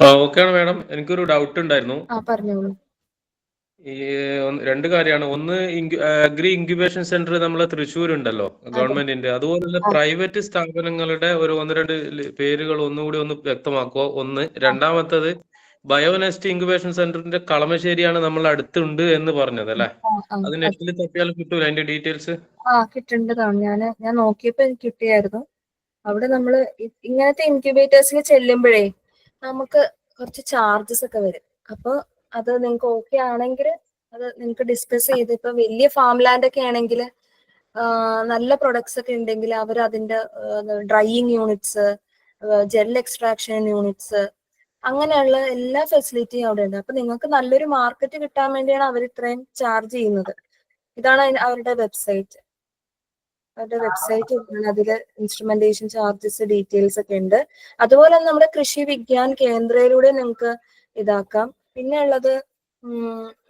ഓക്കെയാണ് മാഡം. എനിക്കൊരു ഡൗട്ട് ഉണ്ടായിരുന്നു. ഈ രണ്ട് കാര്യമാണ്. ഒന്ന് അഗ്രി ഇൻക്യുബേഷൻ സെന്റർ നമ്മളെ തൃശ്ശൂർ ഉണ്ടല്ലോ ഗവൺമെന്റിന്റെ. അതുപോലെ പ്രൈവറ്റ് സ്ഥാപനങ്ങളുടെ ഒരു ഒന്ന് രണ്ട് പേരുകൾ ഒന്നുകൂടി ഒന്ന് വ്യക്തമാക്കുക. ഒന്ന്. രണ്ടാമത്തത് ബയോനെസ്റ്റ് ഇൻക്യുബേഷൻ സെന്ററിന്റെ കളമശ്ശേരിയാണ് നമ്മൾ അടുത്തുണ്ട് എന്ന് പറഞ്ഞത് അല്ലെ? അത് നെറ്റിൽ തപ്പിയാൽ കിട്ടൂല അതിന്റെ ഡീറ്റെയിൽസ് ആ ഞാൻ ഞാൻ നോക്കിയപ്പോ കിട്ടിയായിരുന്നു. അവിടെ നമ്മൾ ഇങ്ങനത്തെ ഇൻക്യുബേറ്റേഴ്സിൽ ചെല്ലുമ്പോഴേ നമുക്ക് കുറച്ച് ചാർജസ് ഒക്കെ വരും. അപ്പൊ അത് നിങ്ങൾക്ക് ഓക്കെ ആണെങ്കിൽ അത് നിങ്ങൾക്ക് ഡിസ്കസ് ചെയ്ത് ഇപ്പൊ വലിയ ഫാം ലാൻഡ് ഒക്കെ ആണെങ്കിൽ നല്ല പ്രൊഡക്ട്സ് ഒക്കെ ഉണ്ടെങ്കിൽ അവർ അതിന്റെ drying units gel extraction units അങ്ങനെയുള്ള എല്ലാ ഫെസിലിറ്റിയും അവിടെ ഉണ്ട്. അപ്പൊ നിങ്ങൾക്ക് നല്ലൊരു മാർക്കറ്റ് കിട്ടാൻ വേണ്ടിയാണ് അവർ ഇത്രയും ചാർജ് ചെയ്യുന്നത്. ഇതാണ് അവരുടെ വെബ്സൈറ്റ് അവരുടെ വെബ്സൈറ്റ് അതിൽ ഇൻസ്ട്രുമെന്റേഷൻ ചാർജസ് ഡീറ്റെയിൽസ് ഒക്കെ ഉണ്ട്. അതുപോലെ തന്നെ നമ്മുടെ കൃഷി വിജ്ഞാൻ കേന്ദ്രയിലൂടെ നിങ്ങൾക്ക് ഇതാക്കാം. പിന്നെ ഉള്ളത്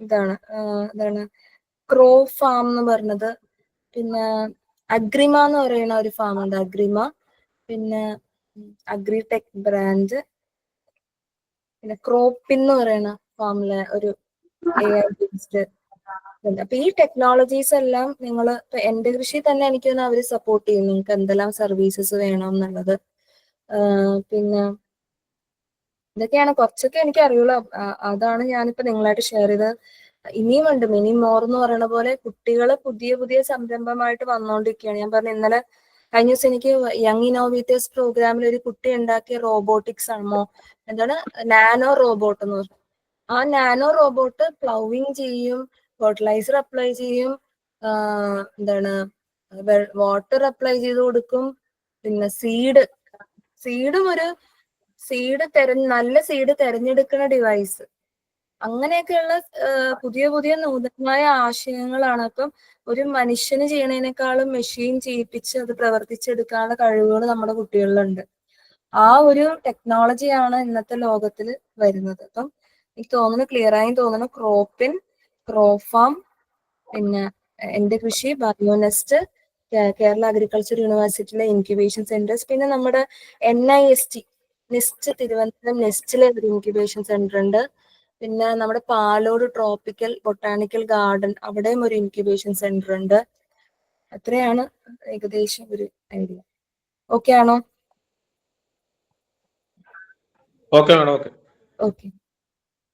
ഇതാണ് എന്താണ് ക്രോ ഫാം എന്ന് പറഞ്ഞത്. പിന്നെ അഗ്രിമ എന്ന് പറയുന്ന ഒരു ഫാം ഉണ്ട് അഗ്രിമ. പിന്നെ അഗ്രിടെക് ബ്രാൻഡ് പിന്നെ ക്രോപ്പിൻ എന്ന് പറയുന്ന ഫാമിലെ ഒരു ഉണ്ട്. അപ്പൊ ഈ ടെക്നോളജീസ് എല്ലാം നിങ്ങൾ എന്റെ കൃഷി തന്നെ എനിക്ക് തന്നെ അവർ സപ്പോർട്ട് ചെയ്യും. നിങ്ങൾക്ക് എന്തെല്ലാം സർവീസസ് വേണം എന്നുള്ളത്. പിന്നെ ഇതൊക്കെയാണ് കുറച്ചൊക്കെ എനിക്ക് അറിയുള്ളൂ. അതാണ് ഞാനിപ്പോ നിങ്ങളായിട്ട് ഷെയർ ചെയ്തത്. ഇനിയും ഉണ്ട്. മിനി മോർ എന്ന് പറയുന്ന പോലെ കുട്ടികൾ പുതിയ പുതിയ സംരംഭമായിട്ട് വന്നുകൊണ്ടിരിക്കുകയാണ് ഞാൻ പറഞ്ഞു ഇന്നലെ കഴിഞ്ഞ ദിവസം എനിക്ക് യങ് ഇന്നോവേറ്റേഴ്സ് പ്രോഗ്രാമിൽ ഒരു കുട്ടി ഉണ്ടാക്കിയ റോബോട്ടിക്സ് ആണോ എന്താണ്? നാനോ റോബോട്ട് എന്ന് പറഞ്ഞു. ആ നാനോ റോബോട്ട് പ്ലൗവിങ് ചെയ്യും. ഫെർട്ടിലൈസർ അപ്ലൈ ചെയ്യും. എന്താണ് വാട്ടർ അപ്ലൈ ചെയ്ത് കൊടുക്കും. പിന്നെ സീഡ് സീഡും ഒരു സീഡ് തെര നല്ല സീഡ് തെരഞ്ഞെടുക്കുന്ന ഡിവൈസ് അങ്ങനെയൊക്കെയുള്ള പുതിയ പുതിയ നൂതനമായ ആശയങ്ങളാണ്. അപ്പം ഒരു മനുഷ്യന് ചെയ്യണതിനേക്കാളും മെഷീൻ ചെയ്യിപ്പിച്ച് അത് പ്രവർത്തിച്ചെടുക്കാനുള്ള കഴിവുകൾ നമ്മുടെ കുട്ടികളിലുണ്ട്. ആ ഒരു ടെക്നോളജിയാണ് ഇന്നത്തെ ലോകത്തിൽ വരുന്നത്. അപ്പം എനിക്ക് തോന്നുന്നു ക്ലിയർ ആയി തോന്നുന്നു. ക്രോപ്പിൻ ക്രോഫാം പിന്നെ എന്റെ കൃഷി ബയോനെസ്റ്റ് കേരള അഗ്രികൾച്ചർ യൂണിവേഴ്സിറ്റിയിലെ ഇൻക്യുബേഷൻ സെന്റേഴ്സ് പിന്നെ നമ്മുടെ N I S T Nest Thiruvananthapuram നെസ്റ്റിലെ ഒരു ഇൻക്യുബേഷൻ സെന്റർ ഉണ്ട് പിന്നെ നമ്മുടെ പാലോട് ട്രോപ്പിക്കൽ ബൊട്ടാണിക്കൽ ഗാർഡൻ അവിടെയും ഒരു ഇൻക്യുബേഷൻ സെന്റർ ഉണ്ട് അത്രയാണ് ഏകദേശം ഒരു ഐഡിയ. ഓക്കെ ആണോ? ഓക്കെ. ഓക്കെ.